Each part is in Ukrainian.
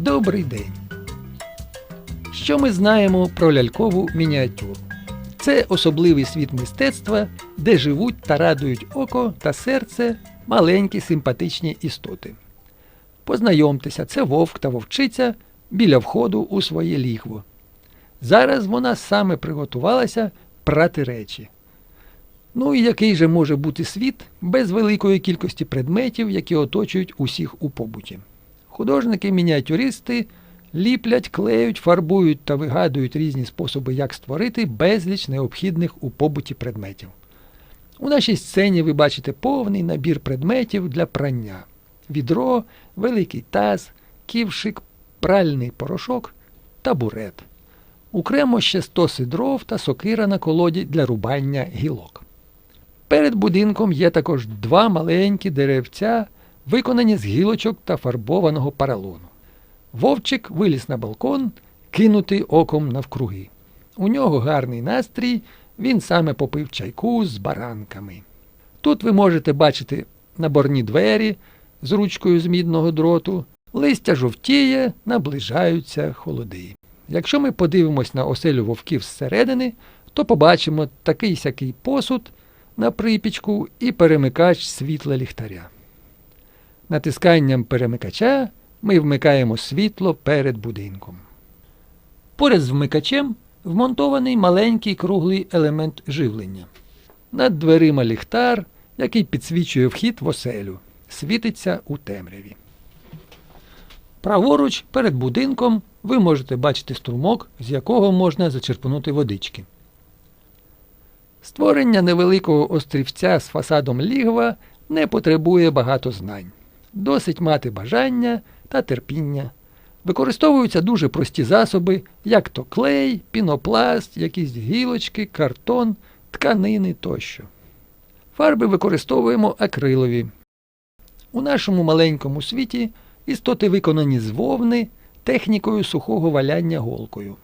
Добрий день! Що ми знаємо про лялькову мініатюру? Це особливий світ мистецтва, де живуть та радують око та серце маленькі симпатичні істоти. Познайомтеся, це вовк та вовчиця біля входу у своє лігво. Зараз вона саме приготувалася прати речі. Ну і який же може бути світ без великої кількості предметів, які оточують усіх у побуті? Художники-мініатюристи ліплять, клеють, фарбують та вигадують різні способи, як створити безліч необхідних у побуті предметів. У нашій сцені ви бачите повний набір предметів для прання: відро, великий таз, ківшик, пральний порошок, табурет. Окремо ще стоси дров та сокира на колоді для рубання гілок. Перед будинком є також два маленькі деревця, виконані з гілочок та фарбованого паралону. Вовчик виліз на балкон, кинутий оком навкруги. У нього гарний настрій, він саме попив чайку з баранками. Тут ви можете бачити наборні двері з ручкою з мідного дроту, листя жовтіє, наближаються холоди. Якщо ми подивимось на оселю вовків зсередини, то побачимо такий сякий посуд на припічку і перемикач світла ліхтаря. Натисканням перемикача ми вмикаємо світло перед будинком. Поряд з вмикачем вмонтований маленький круглий елемент живлення. Над дверима ліхтар, який підсвічує вхід в оселю, світиться у темряві. Праворуч перед будинком ви можете бачити струмок, з якого можна зачерпнути водички. Створення невеликого острівця з фасадом лігва не потребує багато знань. Досить мати бажання та терпіння. Використовуються дуже прості засоби, як то клей, пінопласт, якісь гілочки, картон, тканини тощо. Фарби використовуємо акрилові. У нашому маленькому світі істоти виконані з вовни технікою сухого валяння голкою.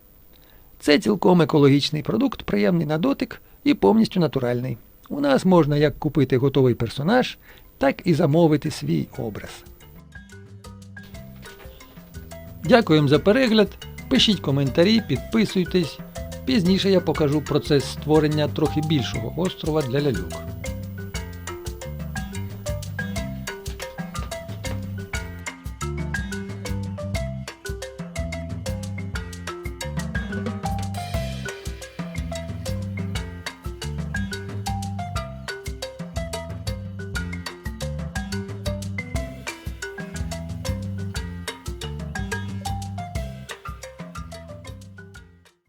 Це цілком екологічний продукт, приємний на дотик і повністю натуральний. У нас можна як купити готовий персонаж, так і замовити свій образ. Дякуємо за перегляд. Пишіть коментарі, підписуйтесь. Пізніше я покажу процес створення трохи більшого острова для ляльок.